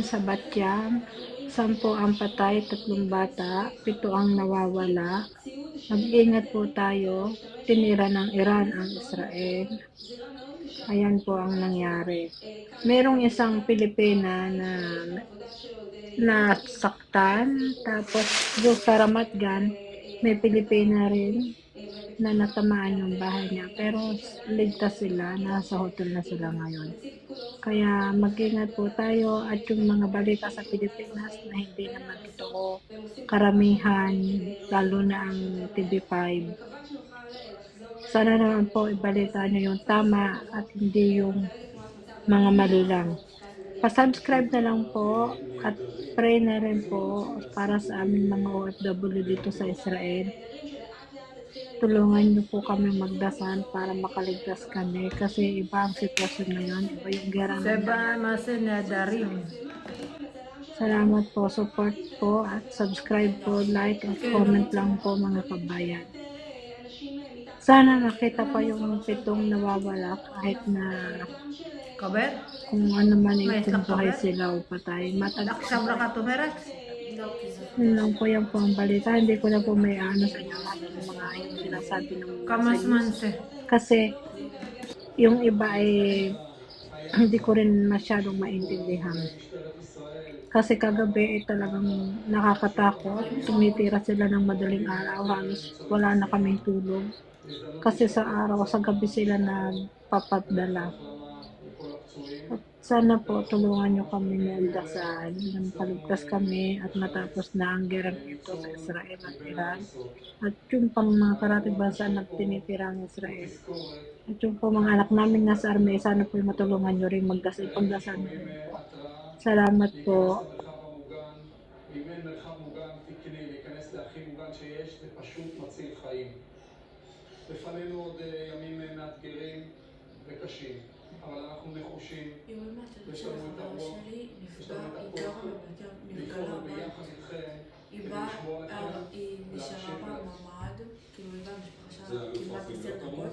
Sa Batyang, sampo ang patay, tatlong bata, pito ang nawawala. Mag-ingat po tayo, tinira ng Iran ang Israel. Ayan po ang nangyari. Merong isang Pilipina na nasaktan, tapos doon sa Ramatgan, may Pilipina rin na natamaan yung bahay niya. Pero ligtas sila, nasa hotel na sila ngayon. Kaya mag-ingat po tayo at yung mga balita sa Pilipinas na hindi naman totoo, karamihan, lalo na ang TV5. Sana naman po ibalita nyo yung tama at hindi yung mga mali lang. Pa-subscribe na lang po at pray na rin po para sa aming mga OFW dito sa Israel. Tulungan niyo po kami magdasal para makaligtas kami kasi iba ang sitwasyon ngayon, iba yung gera na Seba Mase Nadarim. Salamat po, support po at subscribe po, like at comment lang po mga kabayan. Sana nakita pa yung pitong nawawala kahit na Kaber? kung ano man May yung isang buhay sila o patay. Matag Naksabra ka tumeras? Yun lang po yung po ang balita. Hindi ko na po may ano sa inyo lahat ng mga yung sinasabi ng Kamas. Kasi yung iba ay hindi ko rin masyadong maintindihan. Kasi kagabi ay talagang nakakatakot. Tumitira sila ng madaling araw. Halos wala na kaming tulog. Kasi sa araw, sa gabi sila nagpapadala. Sana po tulungan niyo kami ng dasal nang paligtas kami at matapos na ang gerang ito sa Israel at Iran at yung pang mga karating bansa na tinitirang Israel. At yung po mga anak namin nasa army, sana po matulungan niyo rin magdasal pagdasal niyo. Salamat po. לפנינו עוד ימים מאתגרים וקשים, אבל אנחנו נחושים Ah, e me chamar para o mamado, que não dá para achar que não dá para